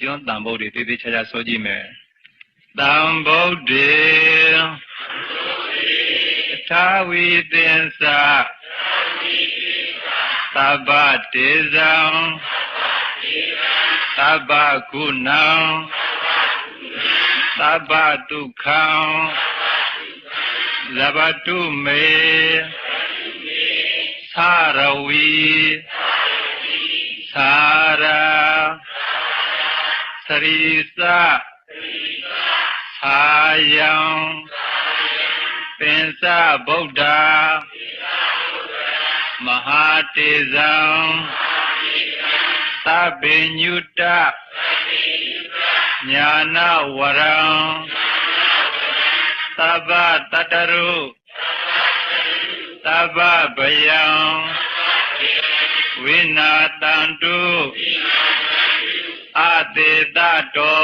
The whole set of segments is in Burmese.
ကျွန်းတန်ဗုဒ္ဓေတေးသေးချာချာဆိုကြည့်မယ်တန်ဗုဒ္ဓေသာဝိသင်္စာသဗ္ဗတေဇံသဗ္ဗကုဏံသဗ္ဗဒုက္ခံဇဘတုမေသာရဝီသာရာ သရိသသာယံပင်စဗုဒ္ဓမဟာတေဇံသဗ္ဗညုတညာနာဝရံသဗ္ဗတတရုသဗ္ဗဗယံဝိနာတန္တု အတေတတော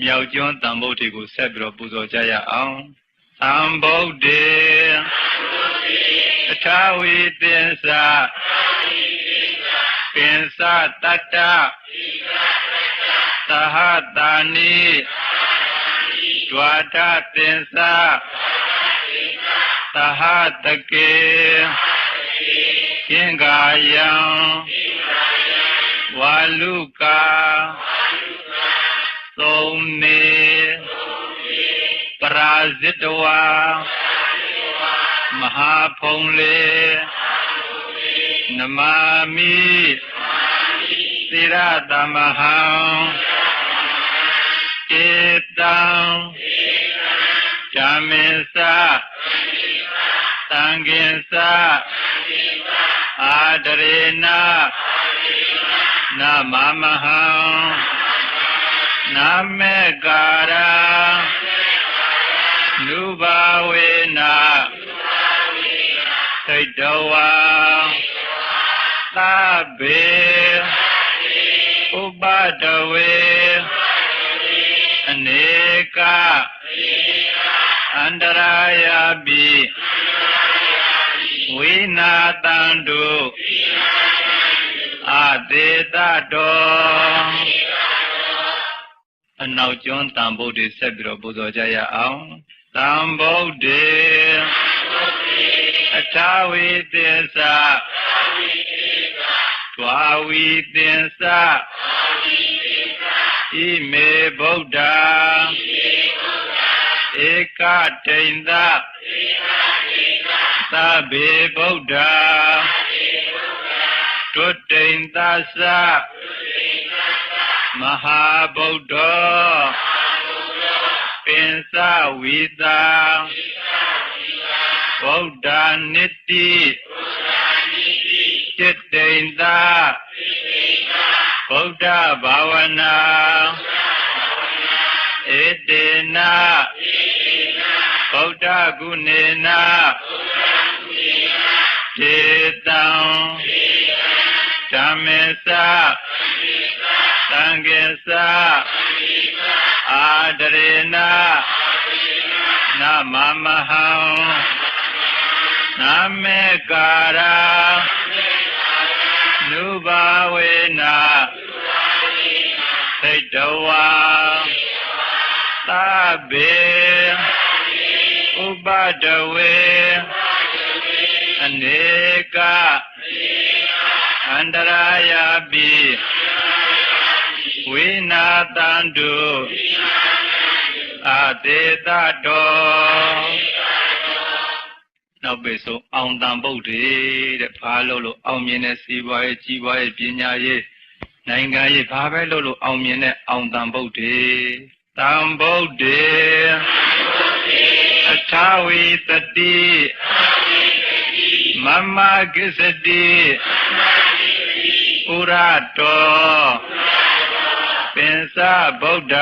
မြောက်ကျွန်းတန်ဗုဒ္ဓေကိုဆက်ပြီးတော့ပူဇော်ကြရအောင်သံဗုဒ္ဓေအထာဝိသင်္စာပင်စတတ္တသဟတာနိဒွါဒသင်္စာသဟတကေကင်္ဂာယံ ဝါလူကာသုံးနေပရာဇိတဝါမဟာဖုံလေနမာမိသီရတမဟံဧတံဇာမေသသံဃင်္စအာဒရေန နမမဟံနာမေကာရာနုဘာဝေနသိတဝါသဗ္ဗေဥပဒဝေအနေကအန္တရာယပိဝိနာတန္တု အတေတတောအနောက်ကျွန်းတန်ဗုဒ္ဓေဆက်ပြီးတော့ပူဇော်ကြရအောင်တန်ဗုဒ္ဓေအထာဝိသစ္စာဒွာဝိသင်္စာဣမေဗုဒ္ဓဧကတိန်သသဗ္ဗေဗုဒ္ဓ တုတိန်သသမဟာဗုဒ္ဓပင်စဝိတာဗုဒ္ဓနိတိจิตတိန်သဗုဒ္ဓဘာဝနာဧတေနဗုဒ္ဓဂုဏေနဒေတံ ဓမ္မေသသံဃေသအာဒရေနနမမဟံနာမေကာရာနုဘာဝေနသိတဝါသဗ္ဗေဥပဒဝေအနေက အန္တရာယပိဝိနာတန္တုအတေတတောနောက်ပိဆုံးအောင်တန်ဗုဒ္ဓေတဲ့ဘာလို့လို့အောင်မြင်တဲ့စီးပွားရေးကြီးပွားရေးပညာရေးနိုင်ငံရေးဘာပဲလို့လို့အောင်မြင်တဲ့အောင်တန်ဗုဒ္ဓေတံဗုဒ္ဓေအထာဝိတတိမမကိစ္စတိဥ ရတောပင်စဗုဒ္ဓ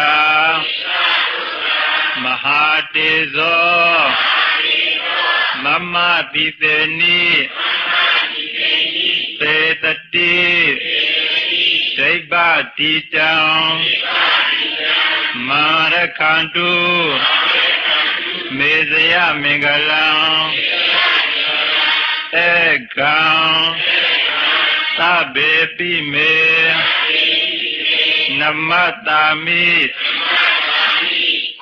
မဟာတေဇောမမပိသေနိသေတတိဒိဗ္ဗတိတံမာရခန္တုမေဇယမင်္ဂလံဧကံ သဗ္ဗေပိမေမတ္တာမိ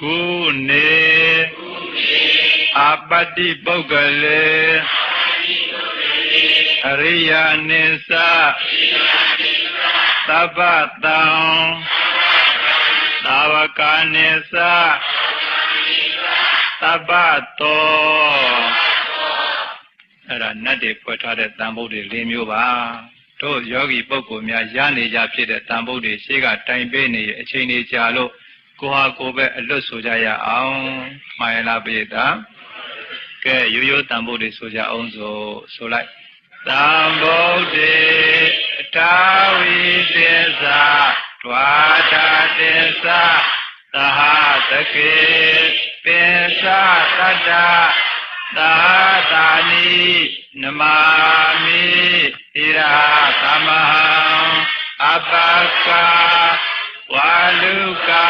ကုနေအပတ္တိပုဂ္ဂလေအရိယာနိစ္စသဗ္ဗတံသာဝကနိစ္စသဗ္ဗတောအဲ့ဒါနတ်တွေဖွဲ့ထားတဲ့တန်ဖို့တွေ၄မျိုးပါ တို့ယောဂီပုဂ္ဂိုလ်များရနေကြဖြစ်တဲ့တန်ဖို့တွေရှေ့ကတိုင်ပေးနေရအချိန်လေးကြာလို့ကိုဟာကိုပဲအလွတ်ဆိုကြရအောင်မှားရလားပိဒါကဲရိုးရိုးတန်ဖို့တွေဆိုကြအောင်ဆိုဆိုလိုက်တန်ဖို့တွေတာဝိသေသဒွါတာတေသသဟတကေပိသတတ္တ သာသာနိနမာမိဣရာသမဟံအပကဝါလူကာ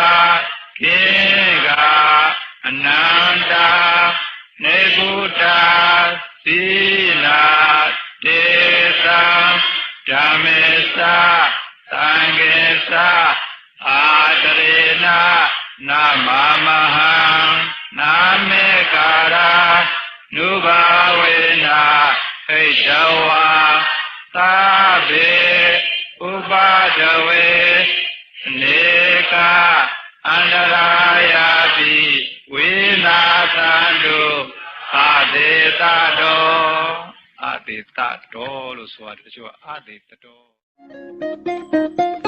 ခေကအနန္တာနေဗုဒ္ဓသီလာတေသံဓမ္မေသသံဃေသအာတရေနနာမမ နုဘာဝေနာဟိတဝါသာဘေဥပါဒဝေနေကအန္တရာယာတိဝေနာသံတုအာဒေတတော်အာဒေတတော်လို့ဆိုရတယ်တချို့အာဒေတတော်